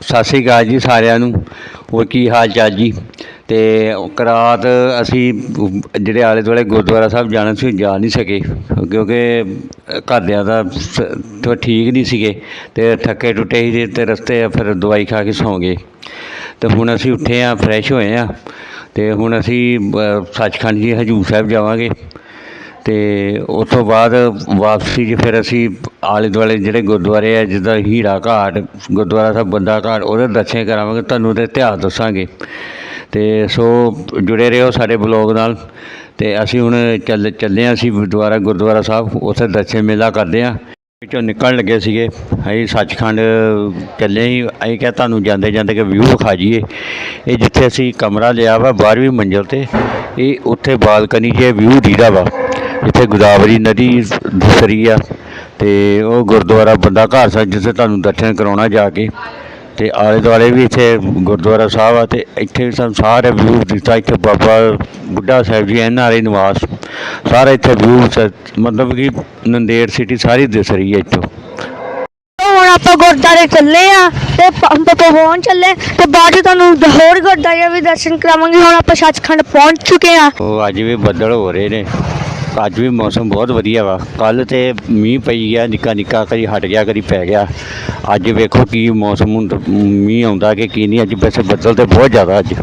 ਸਤਿ ਸ਼੍ਰੀ ਅਕਾਲ ਜੀ ਸਾਰਿਆਂ ਨੂੰ। ਹੋਰ ਕੀ ਹਾਲ ਚਾਲ ਜੀ? ਤੇ ਰਾਤ ਅਸੀਂ ਜਿਹੜੇ ਆਲੇ ਦੁਆਲੇ ਗੁਰਦੁਆਰਾ ਸਾਹਿਬ ਜਾਣਾ ਸੀ ਜਾ ਨਹੀਂ ਸਕੇ। ਕਿਉਂਕਿ ਘਰਦਿਆਂ ਦਾ ਸ- ਠੀਕ ਨਹੀਂ ਸੀਗੇ। ਤੇ ਥੱਕੇ ਟੁੱਟੇ ਸੀ ਤੇ ਰਸਤੇ ਫਿਰ ਦਵਾਈ ਖਾ ਕੇ ਸੌਂ ਗਏ। ਤੇ ਹੁਣ ਅਸੀਂ ਉੱਠੇ ਆ, ਫਰੈਸ਼ ਹੋਏ ਆ। ਤੇ ਹੁਣ ਅਸੀਂ ਸੱਚਖੰਡ ਜੀ ਹਜੂਰ ਸਾਹਿਬ ਜਾਵਾਂਗੇ। ਅਤੇ ਉਸ ਤੋਂ ਬਾਅਦ ਵਾਪਸੀ 'ਚ ਫਿਰ ਅਸੀਂ ਆਲੇ ਦੁਆਲੇ ਜਿਹੜੇ ਗੁਰਦੁਆਰੇ ਆ, ਜਿੱਦਾਂ ਹੀਰਾ ਘਾਟ, ਗੁਰਦੁਆਰਾ ਸਾਹਿਬ, ਬੰਦਾ ਘਾਟ, ਉਹਦੇ ਦਰਸ਼ਨ ਕਰਾਵਾਂਗੇ, ਤੁਹਾਨੂੰ ਉਹਦੇ ਇਤਿਹਾਸ ਦੱਸਾਂਗੇ। ਅਤੇ ਸੋ ਜੁੜੇ ਰਹੋ ਸਾਡੇ ਬਲੌਗ ਨਾਲ। ਅਤੇ ਅਸੀਂ ਹੁਣ ਚੱਲ, ਚੱਲੇ ਹਾਂ ਅਸੀਂ ਗੁਰਦੁਆਰਾ ਗੁਰਦੁਆਰਾ ਸਾਹਿਬ, ਉੱਥੇ ਦਰਸ਼ਨ ਮੇਲਾ ਕਰਦੇ ਹਾਂ ਵਿੱਚੋਂ ਨਿਕਲਣ ਲੱਗੇ ਸੀਗੇ। ਅਸੀਂ ਸੱਚਖੰਡ ਚੱਲੇ ਹੀ ਅਸੀਂ ਕਿਹਾ ਤੁਹਾਨੂੰ ਜਾਂਦੇ ਜਾਂਦੇ ਕਿ ਵਿਊ ਵਿਖਾ ਜਾਈਏ। ਇਹ ਜਿੱਥੇ ਅਸੀਂ ਕਮਰਾ ਲਿਆ ਵਾ 12ਵੀਂ ਮੰਜ਼ਲ ਤੇ, ਇਹ ਉੱਥੇ ਬਾਲਕਨੀ 'ਚ ਵਿਊ ਦੀਦਾ ਵਾ। ਜਿੱਥੇ ਗੋਦਾਵਰੀ ਨਦੀ ਦਿਸ ਰਹੀ ਆ ਤੇ ਉਹ ਗੁਰਦੁਆਰਾ ਬੰਦਾ ਘਰ ਸਾਹਿਬ ਜਿੱਥੇ ਤੁਹਾਨੂੰ ਦਰਸ਼ਨ ਕਰਾਉਣਾ ਜਾ ਕੇ। ਤੇ ਆਲੇ ਦੁਆਲੇ ਵੀ ਇੱਥੇ ਗੁਰਦੁਆਰਾ ਸਾਹਿਬ ਆ ਤੇ ਇੱਥੇ ਵੀ ਸਾਨੂੰ ਸਾਰੇ ਵਿਊ ਦਿੱਤਾ। ਇੱਥੇ ਬਾਬਾ ਬੁੱਢਾ ਸਾਹਿਬ ਜੀ ਐਨ ਆਰ ਨਿਵਾਸ ਸਾਰਾ ਇੱਥੇ ਵਿਊ ਮਤਲਬ ਕਿ ਨੰਦੇੜ ਸਿਟੀ ਸਾਰੀ ਦਿਸ ਰਹੀ ਹੈ ਇੱਥੋਂ। ਹੁਣ ਆਪਾਂ ਗੁਰਦਾਰੇ ਚੱਲੇ ਆ ਤੇ ਪ- ਆਪਾਂ ਪਹੁੰਚ ਚੱਲੇ। ਤੇ ਬਾਅਦ 'ਚ ਤੁਹਾਨੂੰ ਹੋਰ ਗੁਰਦਾਰੇ ਵੀ ਦਰਸ਼ਨ ਕਰਾਵਾਂਗੇ। ਹੁਣ ਆਪਾਂ ਸੱਚਖੰਡ ਪਹੁੰਚ ਚੁੱਕੇ ਆ। ਉਹ ਅੱਜ ਵੀ ਬੱਦਲ ਹੋ ਰਹੇ ਨੇ। ਅੱਜ ਵੀ ਮੌਸਮ ਬਹੁਤ ਵਧੀਆ ਵਾ। ਕੱਲ ਤੇ ਮੀਂਹ ਪਈ ਗਿਆ, ਨਿੱਕਾ ਨਿੱਕਾ ਕਦੀ ਹਟ ਗਿਆ ਕਦੀ ਪੈ ਗਿਆ। ਅੱਜ ਵੇਖੋ ਕੀ ਮੌਸਮ ਹੁੰਦਾ, ਮੀਂਹ ਆਉਂਦਾ ਕਿ ਕੀ ਨਹੀਂ, ਅੱਜ ਵੈਸੇ ਬੱਦਲ ਤੇ ਬਹੁਤ ਜ਼ਿਆਦਾ ਅੱਜ।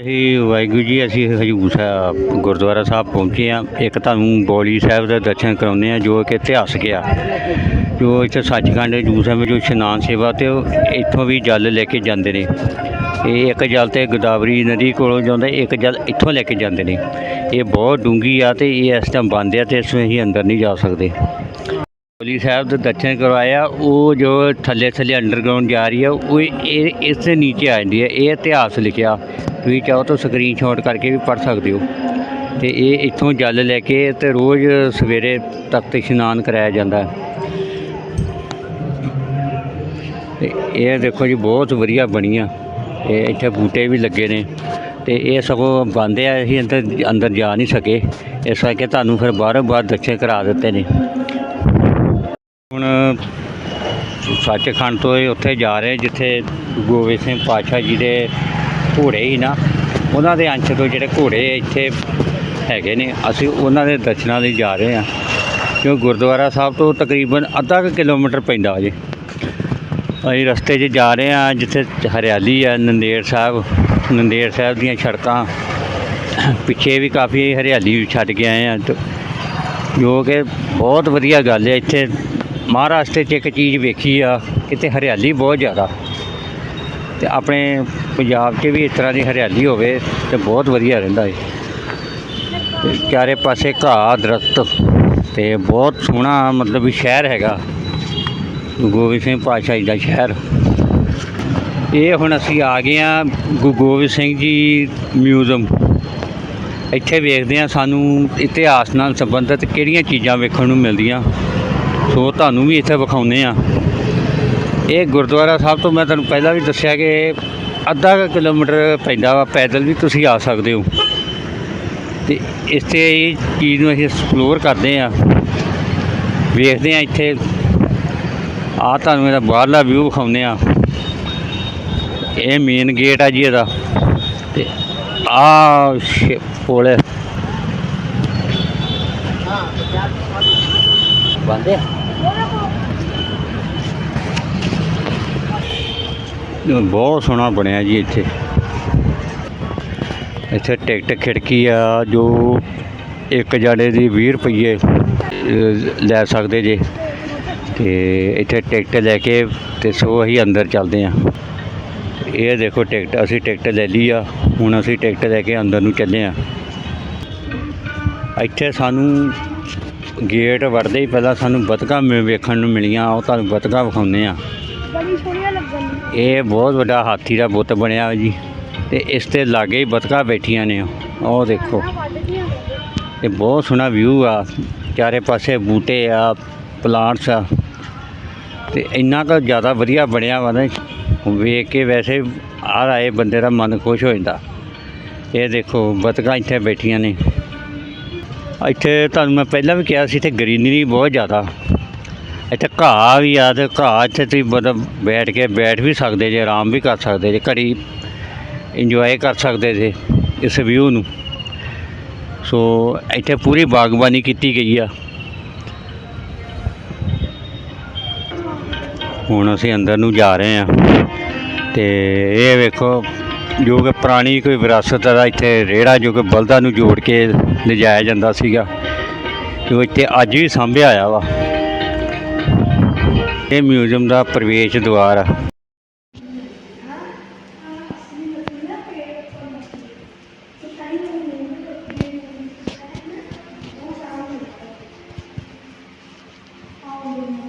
ਅਸੀਂ ਵਾਹਿਗੁਰੂ ਜੀ, ਅਸੀਂ ਹਜੂਰ ਸਾਹਿਬ, ਗੁਰਦੁਆਰਾ ਸਾਹਿਬ ਪਹੁੰਚੇ ਆ ਇੱਕ ਤੁਹਾਨੂੰ ਬੋਲੀ ਸਾਹਿਬ ਦੇ ਦਰਸ਼ਨ ਕਰਾਉਂਦੇ ਆ ਜੋ ਕਿ ਇਤਿਹਾਸਕ ਆ ਜੋ ਇੱਥੇ ਸੱਚਖੰਡ ਹਜੂਰ ਸਾਹਿਬ ਵਿੱਚ ਜੋ ਇਸ਼ਨਾਨ ਸੇਵਾ ਤੇ ਉਹ ਇੱਥੋਂ ਵੀ ਜਲ ਲੈ ਕੇ ਜਾਂਦੇ ਨੇ। ਇਹ ਇੱਕ ਜਲ ਤੇ ਗੋਦਾਵਰੀ ਨਦੀ ਕੋਲੋਂ ਜਾਂਦਾ, ਇੱਕ ਜਲ ਇੱਥੋਂ ਲੈ ਕੇ ਜਾਂਦੇ ਨੇ। ਇਹ ਬਹੁਤ ਡੂੰਗੀ ਆ ਤੇ ਇਹ ਇਸ ਟਾਈਮ ਬੰਦ ਆ ਤੇ ਇਸ ਵਿੱਚ ਅਸੀਂ ਅੰਦਰ ਨਹੀਂ ਜਾ ਸਕਦੇ। ਬੋਲੀ ਸਾਹਿਬ ਦੇ ਦਰਸ਼ਨ ਕਰਵਾਇਆ, ਉਹ ਜੋ ਥੱਲੇ ਥੱਲੇ ਅੰਡਰਗਰਾਉਂਡ ਜਾ ਰਹੀ ਆ, ਉਹ ਇਹ ਇਸ ਦੇ ਨੀਚੇ ਆ ਜਾਂਦੀ ਹੈ ਇਹ ਇਤਿਹਾਸ ਲਿਖਿਆ। ਤੁਸੀਂ ਚਾਹੋ ਤਾਂ ਸਕਰੀਨਸ਼ਾਟ ਕਰਕੇ ਵੀ ਪੜ੍ਹ ਸਕਦੇ ਹੋ। ਤੇ ਇਹ ਇੱਥੋਂ ਜਲ ਲੈ ਕੇ ਤੇ ਰੋਜ਼ ਸਵੇਰੇ ਤਖਤ ਇਸ਼ਨਾਨ ਕਰਾਇਆ ਜਾਂਦਾ। ਹੈ ਇਹ ਦੇਖੋ ਜੀ, ਬਹੁਤ ਵਧੀਆ ਬਣੀ ਆ ਤੇ ਇੱਥੇ ਬੂਟੇ ਵੀ ਲੱਗੇ ਨੇ ਤੇ ਇਹ ਸਗੋਂ ਬੰਦ ਆ, ਅਸੀਂ ਅੰਦਰ ਅੰਦਰ ਜਾ ਨਹੀਂ ਸਕੇ। ਇਸ ਕਰਕੇ ਤੁਹਾਨੂੰ ਫਿਰ ਬਾਹਰੋਂ ਬਾਹਰ ਦਰਸ਼ਨ ਕਰਾ ਦਿੱਤੇ ਨੇ। ਹੁਣ ਸੱਚਖੰਡ ਤੋਂ ਇਹ ਉੱਥੇ ਜਾ ਰਹੇ ਜਿੱਥੇ ਗੋਬਿੰਦ ਸਿੰਘ ਪਾਤਸ਼ਾਹ ਜੀ ਦੇ ਘੋੜੇ ਹੀ ਨਾ, ਉਹਨਾਂ ਦੇ ਅੰਸ਼ ਤੋਂ ਜਿਹੜੇ ਘੋੜੇ ਇੱਥੇ ਹੈਗੇ ਨੇ, ਅਸੀਂ ਉਹਨਾਂ ਦੇ ਦਰਸ਼ਨਾਂ ਲਈ ਜਾ ਰਹੇ ਹਾਂ ਕਿਉਂ ਗੁਰਦੁਆਰਾ ਸਾਹਿਬ ਤੋਂ ਤਕਰੀਬਨ ਅੱਧਾ ਕੁ ਕਿਲੋਮੀਟਰ ਪੈਂਦਾ ਅਜੇ ਅਸੀਂ ਰਸਤੇ 'ਚ ਜਾ ਰਹੇ ਹਾਂ, ਜਿੱਥੇ ਹਰਿਆਲੀ ਆ, ਨੰਦੇੜ ਸਾਹਿਬ ਨੰਦੇੜ ਸਾਹਿਬ ਦੀਆਂ ਸੜਕਾਂ। ਪਿੱਛੇ ਵੀ ਕਾਫੀ ਹਰਿਆਲੀ ਛੱਡ ਕੇ ਆਏ ਆ ਤੇ ਜੋ ਕਿ ਬਹੁਤ ਵਧੀਆ ਗੱਲ ਹੈ, ਇੱਥੇ ਮਹਾਰਾਸ਼ਟਰ 'ਚ ਇੱਕ ਚੀਜ਼ ਵੇਖੀ ਆ ਕਿਤੇ ਹਰਿਆਲੀ ਬਹੁਤ ਜ਼ਿਆਦਾ। ਤੇ ਆਪਣੇ ਪੰਜਾਬ 'ਚ ਵੀ ਇਸ ਤਰ੍ਹਾਂ ਦੀ ਹਰਿਆਲੀ ਹੋਵੇ, ਤੇ ਬਹੁਤ ਵਧੀਆ ਰਹਿੰਦਾ ਹੈ ਚਾਰੇ ਪਾਸੇ ਘਾਹ, ਦਰਖਤ, ਤੇ ਬਹੁਤ ਸੋਹਣਾ ਮਤਲਬ ਵੀ ਸ਼ਹਿਰ ਹੈਗਾ। ਗੋਬਿੰਦ ਸਿੰਘ ਪਾਤਸ਼ਾਹ ਜੀ ਦਾ ਸ਼ਹਿਰ। ਇਹ ਹੁਣ ਅਸੀਂ ਆ ਗਏ ਆ ਗੁਰੂ ਗੋਬਿੰਦ ਸਿੰਘ ਜੀ ਮਿਊਜ਼ੀਅਮ। ਇੱਥੇ ਵੇਖਦੇ ਆ ਸਾਨੂੰ ਇਤਿਹਾਸ ਨਾਲ ਸੰਬੰਧਿਤ ਕਿਹੜੀਆਂ ਚੀਜ਼ਾਂ ਵੇਖਣ ਨੂੰ ਮਿਲਦੀਆਂ। ਸੋ ਤੁਹਾਨੂੰ ਵੀ ਇੱਥੇ ਵਿਖਾਉਂਦੇ ਆ ਇਹ ਗੁਰਦੁਆਰਾ ਸਾਹਿਬ ਤੋਂ ਮੈਂ ਤੁਹਾਨੂੰ ਪਹਿਲਾਂ ਵੀ ਦੱਸਿਆ ਕਿ ਅੱਧਾ ਕੁ ਕਿਲੋਮੀਟਰ ਪੈਂਦਾ ਵਾ, ਪੈਦਲ ਵੀ ਤੁਸੀਂ ਆ ਸਕਦੇ ਹੋ। ਤੇ ਇਸ ਤੇ ਇਹ ਚੀਜ਼ ਨੂੰ ਅਸੀਂ ਐਕਸਪਲੋਰ ਕਰਦੇ ਆ ਵੇਖਦੇ ਆ ਇੱਥੇ ਆ ਤੁਹਾਨੂੰ ਇਹਦਾ ਬਾਹਰਲਾ ਵਿਊ ਵਿਖਾਉਂਦੇ ਆ ਇਹ ਮੇਨ ਗੇਟ ਆ ਜੀ ਇਹਦਾ। ਤੇ ਆ ਪੁਲ ਹੈ। ਬੰਦੇ ਬਹੁਤ ਸੋਹਣਾ ਬਣਿਆ ਜੀ ਇੱਥੇ। ਇੱਥੇ ਟਿਕਟ ਖਿੜਕੀ ਆ, ਜੋ ਇੱਕ ਜਣੇ ਦੀ 20 ਰੁਪਏ ਲੈ ਸਕਦੇ ਜੇ। ਤੇ ਇੱਥੇ ਟਿਕਟ ਲੈ ਕੇ ਤੇ ਸੋ ਅਸੀਂ ਅੰਦਰ ਚੱਲਦੇ ਹਾਂ। ਇਹ ਦੇਖੋ ਟਿਕਟ ਅਸੀਂ ਟਿਕਟ ਲੈ ਲਈ ਆ। ਹੁਣ ਅਸੀਂ ਟਿਕਟ ਲੈ ਕੇ ਅੰਦਰ ਨੂੰ ਚੱਲੇ ਆ ਇੱਥੇ ਸਾਨੂੰ ਗੇਟ ਵੜਦੇ ਹੀ ਪਹਿਲਾਂ ਸਾਨੂੰ ਬਤਕਾਂ ਵੇਖਣ ਨੂੰ ਮਿਲੀਆਂ ਉਹ ਤੁਹਾਨੂੰ ਬਤਕਾਂ ਵਿਖਾਉਂਦੇ ਆ ਬੜੀ ਸੋਹਣੀਆਂ ਲੱਗਣ ਇਹ ਬਹੁਤ ਵੱਡਾ ਹਾਥੀ ਦਾ ਬੁੱਤ ਬਣਿਆ ਹੋਇਆ ਜੀ। ਤੇ ਇਸ ਤੇ ਲਾਗੇ ਹੀ ਬਤਕਾਂ ਬੈਠੀਆਂ ਨੇ ਉਹ ਦੇਖੋ। ਇਹ ਬਹੁਤ ਸੋਹਣਾ ਵਿਊ ਆ। ਚਾਰੇ ਪਾਸੇ ਬੂਟੇ ਆ ਪਲਾਂਟਸ ਆ। ਅਤੇ ਇੰਨਾ ਕੁ ਜ਼ਿਆਦਾ ਵਧੀਆ ਬਣਿਆ ਵਾ ਨਾ, ਵੇਖ ਕੇ ਵੈਸੇ ਆ ਆਏ ਬੰਦੇ ਦਾ ਮਨ ਖੁਸ਼ ਹੋ ਜਾਂਦਾ। ਇਹ ਦੇਖੋ, ਬਤਕਾਂ ਇੱਥੇ ਬੈਠੀਆਂ ਨੇ। ਇੱਥੇ ਤੁਹਾਨੂੰ ਮੈਂ ਪਹਿਲਾਂ ਵੀ ਕਿਹਾ ਸੀ, ਇੱਥੇ ਗ੍ਰੀਨਰੀ ਬਹੁਤ ਜ਼ਿਆਦਾ। ਇੱਥੇ ਘਾਹ ਵੀ ਆ ਤੇ ਘਾਹ ਇੱਥੇ ਤੁਸੀਂ ਮਤਲਬ ਬੈਠ ਕੇ ਬੈਠ ਵੀ ਸਕਦੇ ਜੇ, ਆਰਾਮ ਵੀ ਕਰ ਸਕਦੇ ਜੇ, ਘੜੀ ਇੰਜੋਏ ਕਰ ਸਕਦੇ ਜੇ ਇਸ ਵਿਊ ਨੂੰ। ਸੋ ਇੱਥੇ ਪੂਰੀ ਬਾਗਬਾਨੀ ਕੀਤੀ ਗਈ ਆ। ਹੁਣ ਅਸੀਂ ਅੰਦਰ ਨੂੰ ਜਾ ਰਹੇ ਹਾਂ। ਤੇ ਇਹ ਵੇਖੋ, ਜੋ ਕਿ ਪੁਰਾਣੀ ਕੋਈ ਵਿਰਾਸਤ ਦਾ ਇੱਥੇ ਰੇੜਾ ਜੋ ਕਿ ਬਲਦਾਂ ਨੂੰ ਜੋੜ ਕੇ ਲਿਜਾਇਆ ਜਾਂਦਾ ਸੀਗਾ, ਜੋ ਇੱਥੇ ਅੱਜ ਵੀ ਸਾਂਭਿਆ ਆਇਆ ਵਾ। ਇਹ ਮਿਊਜ਼ੀਅਮ ਦਾ ਪ੍ਰਵੇਸ਼ ਦੁਆਰ ਆ। ਹਾਂ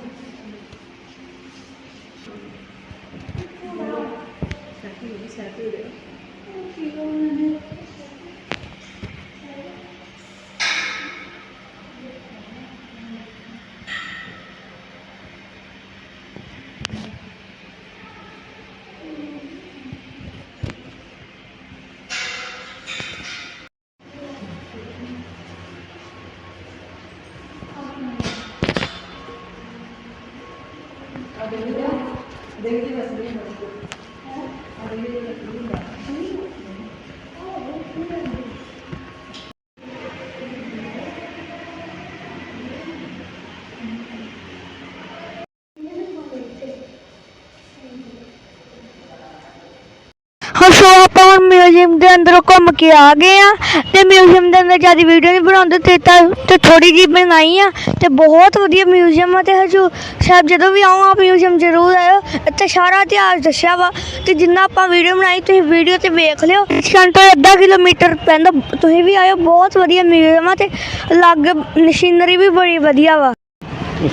ਸੋ ਆਪਾਂ ਹੁਣ ਮਿਊਜ਼ੀਅਮ ਦੇ ਅੰਦਰੋਂ ਘੁੰਮ ਕੇ ਆ ਗਏ ਆ ਤੇ ਮਿਊਜ਼ੀਅਮ ਦੇ ਅੰਦਰ ਜ਼ਿਆਦਾ ਵੀਡੀਓ ਨਹੀਂ ਬਣਾਉਂਦੇ ਤੇ ਤਾਂ ਤੇ ਥੋੜੀ ਜਿਹੀ ਬਣਾਈ ਆ ਤੇ ਬਹੁਤ ਵਧੀਆ ਮਿਊਜ਼ੀਅਮ ਆ ਤੇ ਹਜੂ ਸ਼ਾਇਦ ਜਦੋਂ ਵੀ ਆਓ ਆ ਮਿਊਜ਼ੀਅਮ ਜ਼ਰੂਰ ਆਇਓ। ਇੱਥੇ ਸਾਰਾ ਇਤਿਹਾਸ ਦੱਸਿਆ ਵਾ ਤੇ ਜਿੰਨਾ ਆਪਾਂ ਵੀਡੀਓ ਬਣਾਈ, ਤੁਸੀਂ ਵੀਡੀਓ ਤੇ ਵੇਖ ਲਿਓ। ਸਟੇਸ਼ਨ ਅੱਧਾ ਕਿਲੋਮੀਟਰ ਪੈਂਦਾ, ਤੁਸੀਂ ਵੀ ਆਇਓ, ਬਹੁਤ ਵਧੀਆ ਮਿਊਜ਼ੀਅਮ ਆ ਤੇ ਅਲੱਗ ਮਸ਼ੀਨਰੀ ਵੀ ਬੜੀ ਵਧੀਆ ਵਾ।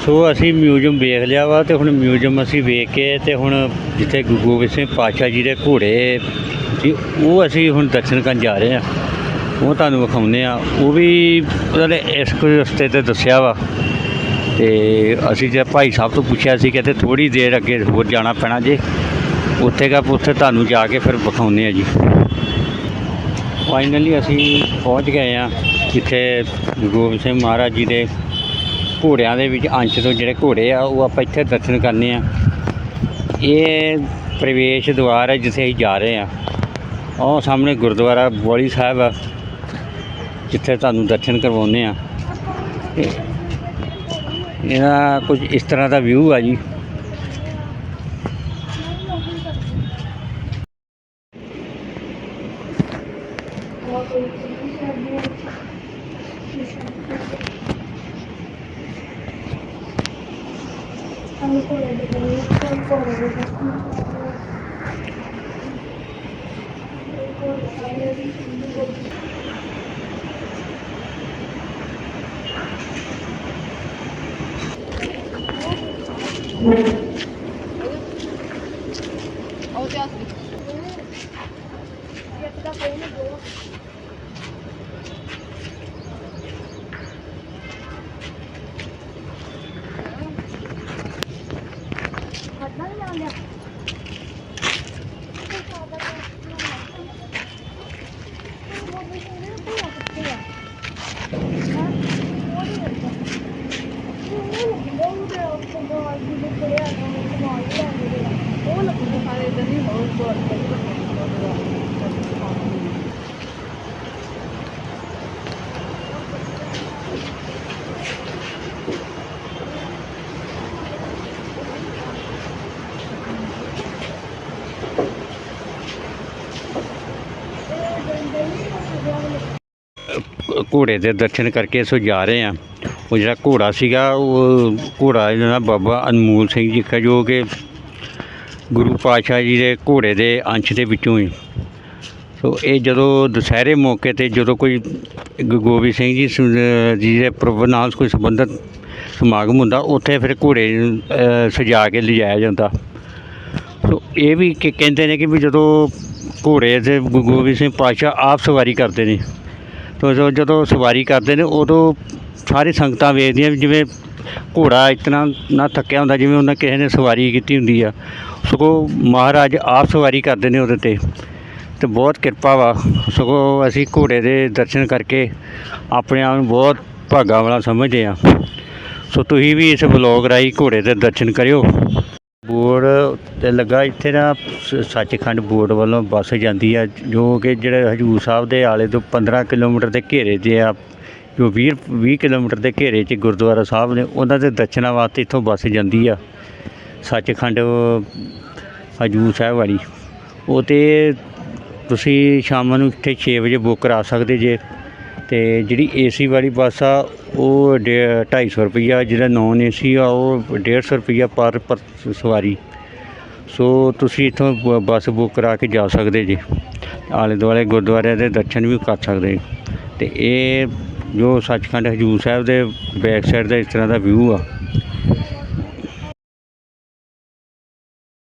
ਸੋ ਅਸੀਂ ਮਿਊਜ਼ੀਅਮ ਵੇਖ ਲਿਆ ਵਾ ਤੇ ਹੁਣ ਮਿਊਜ਼ੀਅਮ ਅਸੀਂ ਵੇਖ ਕੇ ਤੇ ਹੁਣ ਜਿੱਥੇ ਗੁਰੂ ਗੋਬਿੰਦ ਸਿੰਘ ਪਾਤਸ਼ਾਹ ਜੀ ਦੇ ਘੋੜੇ ਸੀ ਉਹ ਅਸੀਂ ਹੁਣ ਦਰਸ਼ਨ ਕਰਨ ਜਾ ਰਹੇ ਆ ਉਹ ਤੁਹਾਨੂੰ ਵਿਖਾਉਂਦੇ ਆ ਉਹ ਵੀ ਉਹਨਾਂ ਨੇ ਇਸ ਕੋਈ ਰਸਤੇ ਤੇ ਦੱਸਿਆ ਵਾ। ਤੇ ਅਸੀਂ ਜੇ ਭਾਈ ਸਾਹਿਬ ਤੋਂ ਪੁੱਛਿਆ ਸੀ ਕਿ ਤੇ ਥੋੜੀ ਦੇਰ ਅੱਗੇ ਹੋਰ ਜਾਣਾ ਪੈਣਾ ਜੇ। ਉੱਥੇ ਕਾ ਉੱਥੇ ਤੁਹਾਨੂੰ ਜਾ ਕੇ ਫਿਰ ਵਿਖਾਉਂਦੇ ਆ ਜੀ। ਫਾਈਨਲੀ ਅਸੀਂ ਪਹੁੰਚ ਗਏ ਆ ਜਿੱਥੇ ਗੁਰੂ ਗੋਬਿੰਦ ਸਿੰਘ ਮਹਾਰਾਜ ਜੀ ਦੇ ਘੋੜਿਆਂ ਦੇ ਵਿੱਚ ਅੰਸ਼ ਤੋਂ ਜਿਹੜੇ ਘੋੜੇ ਆ, ਉਹ ਆਪਾਂ ਇੱਥੇ ਦਰਸ਼ਨ ਕਰਨੇ ਆ। ਇਹ ਪ੍ਰਵੇਸ਼ ਦੁਆਰ ਹੈ ਜਿੱਥੇ ਅਸੀਂ ਜਾ ਰਹੇ ਆ। ਉਹ ਸਾਹਮਣੇ ਗੁਰਦੁਆਰਾ ਬੋਲੀ ਸਾਹਿਬ ਆ, ਜਿੱਥੇ ਤੁਹਾਨੂੰ ਦਰਸ਼ਨ ਕਰਵਾਉਂਦੇ ਆ। ਇਹਦਾ ਕੁਝ ਇਸ ਤਰ੍ਹਾਂ ਦਾ ਵਿਊ ਆ ਜੀ। Thank you. ਘੋੜੇ ਦੇ ਦਰਸ਼ਨ ਕਰਕੇ ਸੋ ਜਾ ਰਹੇ ਆ ਉਹ ਜਿਹੜਾ ਘੋੜਾ ਸੀਗਾ, ਉਹ ਘੋੜਾ ਜਿਹੜਾ ਬਾਬਾ ਅਨਮੋਲ ਸਿੰਘ ਜੀ ਕਾ ਜੋ ਕਿ ਗੁਰੂ ਪਾਤਸ਼ਾਹ ਜੀ ਦੇ ਘੋੜੇ ਦੇ ਅੰਸ਼ ਦੇ ਵਿੱਚੋਂ ਹੀ। ਸੋ ਇਹ ਜਦੋਂ ਦੁਸਹਿਰੇ ਮੌਕੇ ਤੇ ਜਦੋਂ ਕੋਈ ਗੁਰੂ ਗੋਬਿੰਦ ਸਿੰਘ ਜੀ ਜੀ ਦੇ ਪ੍ਰਭ, ਨਾਲ ਕੋਈ ਸੰਬੰਧਿਤ ਸਮਾਗਮ ਹੁੰਦਾ, ਉੱਥੇ ਫਿਰ ਘੋੜੇ ਸਜਾ ਕੇ ਲਿਜਾਇਆ ਜਾਂਦਾ। ਸੋ ਇਹ ਵੀ ਕਿ, ਕਹਿੰਦੇ ਨੇ ਕਿ ਵੀ ਜਦੋਂ ਘੋੜੇ ਤੇ ਗੁਰੂ ਗੋਬਿੰਦ ਸਿੰਘ ਪਾਤਸ਼ਾਹ ਆਪ ਸਵਾਰੀ ਕਰਦੇ ਨੇ। ਤੋ ਜਦੋਂ ਸਵਾਰੀ ਕਰਦੇ ਨੇ, ਉਦੋਂ ਸਾਰੇ ਸੰਗਤਾਂ ਵੇਖਦੀਆਂ ਵੀ ਜਿਵੇਂ ਘੋੜਾ ਇਤਨਾ ਨਾ ਥੱਕਿਆ ਹੁੰਦਾ ਜਿਵੇਂ ਉਹਨਾਂ ਕਿਸੇ ਨੇ ਸਵਾਰੀ ਕੀਤੀ ਹੁੰਦੀ ਆ। ਸਗੋਂ ਮਹਾਰਾਜ ਆਪ ਸਵਾਰੀ ਕਰਦੇ ਨੇ ਉਹਦੇ ਤੇ। ਤੇ ਬਹੁਤ ਕਿਰਪਾ ਵਾ। ਸਗੋਂ ਅਸੀਂ ਘੋੜੇ ਦੇ ਦਰਸ਼ਨ ਕਰਕੇ ਆਪਣੇ ਆਪ ਨੂੰ ਬਹੁਤ ਭਾਗਾ ਵਾਲਾ ਸਮਝਦੇ ਆ। ਸੋ ਤੁਸੀਂ ਵੀ ਇਸ ਬਲੌਗ ਰਾਹੀਂ ਘੋੜੇ ਦੇ ਦਰਸ਼ਨ ਕਰਿਓ। ਬੋਰਡ ਤੇ ਲੱਗਾ ਇੱਥੇ ਨਾ ਸੱਚਖੰਡ ਬੋਰਡ ਵੱਲੋਂ ਬੱਸ ਜਾਂਦੀ ਆ, ਜੋ ਕਿ ਜਿਹੜੇ ਹਜੂਰ ਸਾਹਿਬ ਦੇ ਆਲੇ ਤੋਂ 15 ਕਿਲੋਮੀਟਰ ਦੇ ਘੇਰੇ 'ਤੇ ਆ। ਜੋ 20 20 ਕਿਲੋਮੀਟਰ ਦੇ ਘੇਰੇ 'ਚ ਗੁਰਦੁਆਰਾ ਸਾਹਿਬ ਨੇ, ਉਹਨਾਂ ਦੇ ਦਰਸ਼ਨਾਂ ਵਾਸਤੇ ਇੱਥੋਂ ਬੱਸ ਜਾਂਦੀ ਆ। ਸੱਚਖੰਡ ਹਜੂਰ ਸਾਹਿਬ ਵਾਲੀ। ਉਹ ਤੇ ਤੁਸੀਂ ਸ਼ਾਮ ਨੂੰ ਇੱਥੇ 6 ਵਜੇ ਬੁੱਕ ਕਰਾ ਸਕਦੇ ਜੇ। ਤੇ ਜਿਹੜੀ ਏਸੀ ਵਾਲੀ ਬੱਸ ਆ, ਉਹ ਡੇ- 250 ਰੁਪਈਆ, ਜਿਹੜਾ ਨੌਨ ਏਸੀ ਆ, ਉਹ 150 ਰੁਪਈਆ ਪਰ ਪਰ ਸਵਾਰੀ। ਸੋ ਤੁਸੀਂ ਇੱਥੋਂ ਬ- ਬੱਸ ਬੁੱਕ ਕਰਾ ਕੇ ਜਾ ਸਕਦੇ ਜੀ। ਆਲੇ ਦੁਆਲੇ ਗੁਰਦੁਆਰਿਆਂ ਦੇ ਦਰਸ਼ਨ ਵੀ ਕਰ ਸਕਦੇ। ਤੇ ਇਹ ਜੋ ਸੱਚਖੰਡ ਹਜੂਰ ਸਾਹਿਬ ਦੇ ਬੈਕ ਸਾਈਡ ਦਾ ਇਸ ਤਰ੍ਹਾਂ ਦਾ ਵਿਊ ਆ।